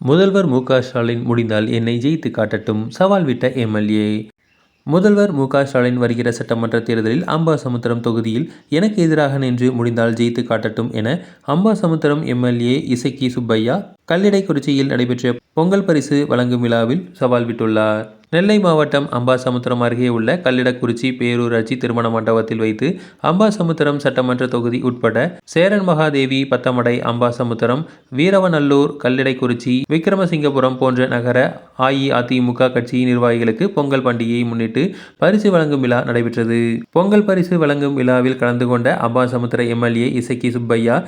முதல்வர் மு ஸ்டாலின் முடிந்தால் என்னை ஜெயித்து காட்டட்டும் சவால் விட்ட எம்எல்ஏ. முதல்வர் மு ஸ்டாலின் வருகிற சட்டமன்ற தேர்தலில் அம்பாசமுத்திரம் தொகுதியில் எனக்கு எதிராக நின்று முடிந்தால் ஜெயித்து காட்டட்டும் என அம்பாசமுத்திரம் எம்எல்ஏ இசக்கி சுப்பையா கல்லிடைக்குறிச்சியில் நடைபெற்ற பொங்கல் பரிசு வழங்கும் விழாவில் சவால் விட்டுள்ளார். நெல்லை மாவட்டம் அம்பாசமுத்திரம் அருகே உள்ள கல்லிடக்குறிச்சி பேரூராட்சி திருமண மண்டபத்தில் வைத்து அம்பாசமுத்திரம் சட்டமன்ற தொகுதி உட்பட சேரன் மகாதேவி பத்தமடை அம்பாசமுத்திரம் வீரவநல்லூர் கல்லிடைக்குறிச்சி விக்கிரமசிங்கபுரம் போன்ற நகர அஇஅதிமுக கட்சியின் நிர்வாகிகளுக்கு பொங்கல் பண்டிகையை முன்னிட்டு பரிசு வழங்கும் விழா நடைபெற்றது. பொங்கல் பரிசு வழங்கும் விழாவில் கலந்து கொண்ட அம்பாசமுத்திர எம்எல்ஏ இசக்கி சுப்பையா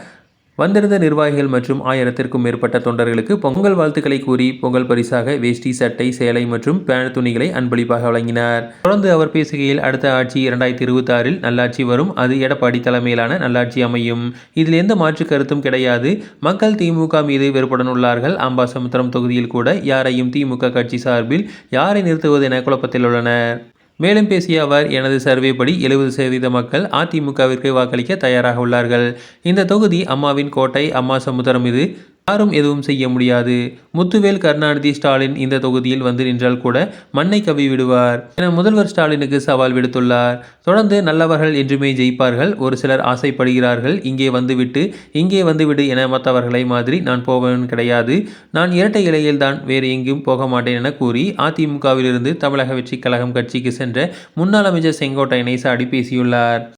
வந்திருந்த நிர்வாகிகள் மற்றும் ஆயிரத்திற்கும் மேற்பட்ட தொண்டர்களுக்கு பொங்கல் வாழ்த்துக்களை கூறி பொங்கல் பரிசாக வேஷ்டி சட்டை சேலை மற்றும் பேண்ட் துணிகளை அன்பளிப்பாக வழங்கினார். தொடர்ந்து அவர் பேசுகையில் அடுத்த ஆட்சி இரண்டாயிரத்தி இருபத்தி ஆறில் நல்லாட்சி வரும். அது எடப்பாடி தலைமையிலான நல்லாட்சி அமையும். இதில் எந்த மாற்று கருத்தும் கிடையாது. மக்கள் திமுக மீது வெறுப்புடன் உள்ளார்கள் அம்பாசமுத்திரம் தொகுதியில் கூட யாரையும் திமுக கட்சி சார்பில் யாரை நிறுத்துவது என குழப்பத்தில் உள்ளனர். மேலும் பேசிய அவர் எனது சர்வே படி எழுபது சதவீத மக்கள் அதிமுகவிற்கு வாக்களிக்க தயாராக உள்ளார்கள். இந்த தொகுதி அம்மாவின் கோட்டை அம்மா சமுத்திரம் இது யாரும் எதுவும் செய்ய முடியாது. முத்துவேல் கருணாநிதி ஸ்டாலின் இந்த தொகுதியில் வந்து நின்றால் கூட மண்ணை கவி விடுவார் என முதல்வர் ஸ்டாலினுக்கு சவால் விடுத்துள்ளார். தொடர்ந்து நல்லவர்கள் என்றுமே ஜெயிப்பார்கள். ஒரு சிலர் ஆசைப்படுகிறார்கள். இங்கே வந்துவிட்டு இங்கே வந்துவிடு என மற்றவர்களை மாதிரி நான் போவன் கிடையாது. நான் இரட்டை இலையில் தான் வேறு எங்கும் போக மாட்டேன் என கூறி அதிமுகவிலிருந்து தமிழக வெற்றி கழகம் கட்சிக்கு சென்ற முன்னாள் அமைச்சர் செங்கோட்டையனை சாடி பேசியுள்ளார்.